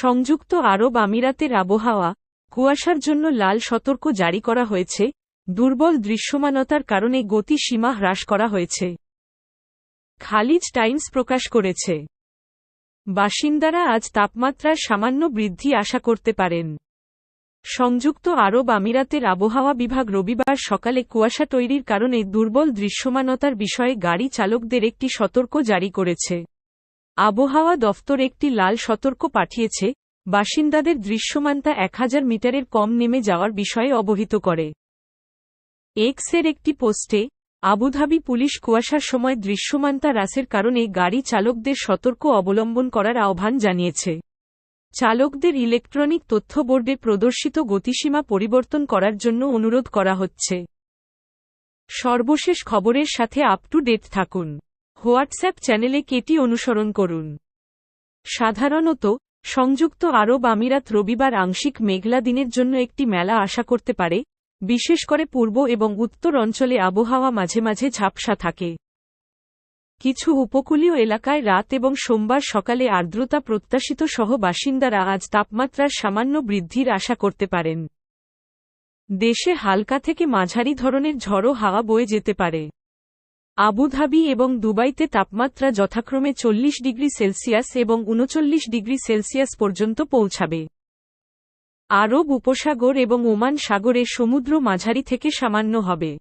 সংযুক্ত আরব আমিরাতের আবহাওয়া, কুয়াশার জন্য লাল সতর্ক জারি করা হয়েছে, দুর্বল দৃশ্যমানতার কারণে গতি সীমা হ্রাস করা হয়েছে। খালিজ টাইমস প্রকাশ করেছে। বাসিন্দারা আজ তাপমাত্রার সামান্য বৃদ্ধি আশা করতে পারেন। সংযুক্ত আরব আমিরাতের আবহাওয়া বিভাগ রবিবার সকালে কুয়াশা তৈরির কারণে দুর্বল দৃশ্যমানতার বিষয়ে গাড়ি চালকদের একটি সতর্ক জারি করেছে। আবহাওয়া দফতর একটি লাল সতর্ক পাঠিয়েছে, বাসিন্দাদের দৃশ্যমানতা এক হাজার মিটারের কম নেমে যাওয়ার বিষয়ে অবহিত করে। এক্সের একটি পোস্টে, আবুধাবি পুলিশ কুয়াশার সময় দৃশ্যমানতা হ্রাসের কারণে গাড়ি চালকদের সতর্ক অবলম্বন করার আহ্বান জানিয়েছে। চালকদের ইলেকট্রনিক তথ্য বোর্ডে প্রদর্শিত গতিসীমা পরিবর্তন করার জন্য অনুরোধ করা হচ্ছে। সর্বশেষ খবরের সাথে আপ টু ডেট থাকুন। হোয়াটসঅ্যাপ চ্যানেলে কেটি অনুসরণ করুন। সাধারণত, সংযুক্ত আরব আমিরাত রবিবার আংশিক মেঘলা দিনের জন্য একটি মেলা আশা করতে পারে, বিশেষ করে পূর্ব এবং উত্তর অঞ্চলে আবহাওয়া মাঝে মাঝে ঝাপসা থাকে। কিছু উপকূলীয় এলাকায় রাত এবং সোমবার সকালে আর্দ্রতা প্রত্যাশিত সহ বাসিন্দারা আজ তাপমাত্রার সামান্য বৃদ্ধির আশা করতে পারেন। দেশে হালকা থেকে মাঝারি ধরনের ঝড়ো হাওয়া বয়ে যেতে পারে। আবুধাবি এবং দুবাইতে তাপমাত্রা যথাক্রমে চল্লিশ ডিগ্রি সেলসিয়াস এবং উনচল্লিশ ডিগ্রি সেলসিয়াস পর্যন্ত পৌঁছাবে। আরব উপসাগর এবং ওমান সাগরে সমুদ্র মাঝারি থেকে সামান্য হবে।